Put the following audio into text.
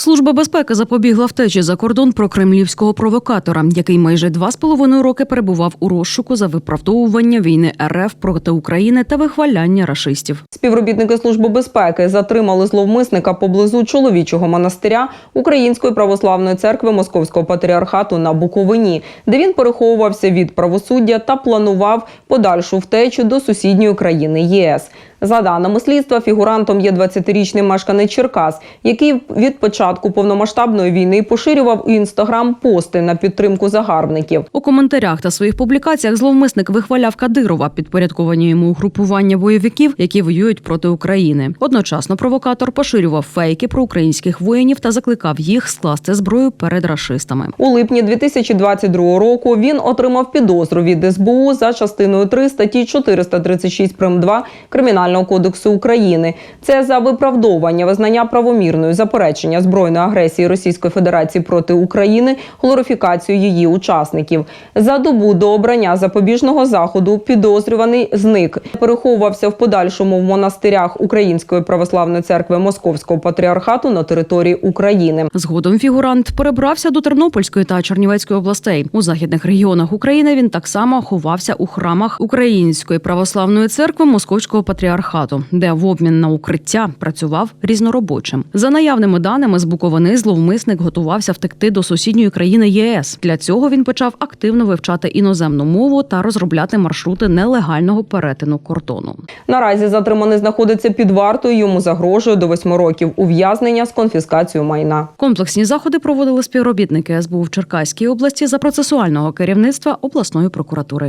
Служба безпеки запобігла втечі за кордон про кремлівського провокатора, який майже два з половиною роки перебував у розшуку за виправдовування війни РФ проти України та вихваляння рашистів. Співробітники служби безпеки затримали зловмисника поблизу чоловічого монастиря Української православної церкви Московського патріархату на Буковині, де він переховувався від правосуддя та планував подальшу втечу до сусідньої країни ЄС. За даними слідства, фігурантом є 20-річний мешканець Черкас, який від початку повномасштабної війни поширював у інстаграм пости на підтримку загарбників. У коментарях та своїх публікаціях зловмисник вихваляв Кадирова, підпорядковані йому угрупування бойовиків, які воюють проти України. Одночасно провокатор поширював фейки про українських воїнів та закликав їх скласти зброю перед рашистами. У липні 2022 року він отримав підозру від СБУ за частиною 3 статті 436 прим. 2 Кримінального кодексу України. Це за виправдовування визнання правомірною заперечення збройної агресії Російської Федерації проти України, глорифікацію її учасників. За добу до обрання запобіжного заходу підозрюваний зник, переховувався в подальшому в монастирях Української православної церкви Московського патріархату на території України. Згодом фігурант перебрався до Тернопільської та Чернівецької областей. У західних регіонах України він так само ховався у храмах Української православної церкви Московського патріархату, де в обмін на укриття працював різноробочим. За наявними даними з Буковини, зловмисник готувався втекти до сусідньої країни ЄС. Для цього він почав активно вивчати іноземну мову та розробляти маршрути нелегального перетину кордону. Наразі затриманий знаходиться під вартою. Йому загрожує до восьми років ув'язнення з конфіскацією майна. Комплексні заходи проводили співробітники СБУ в Черкаській області за процесуального керівництва обласної прокуратури.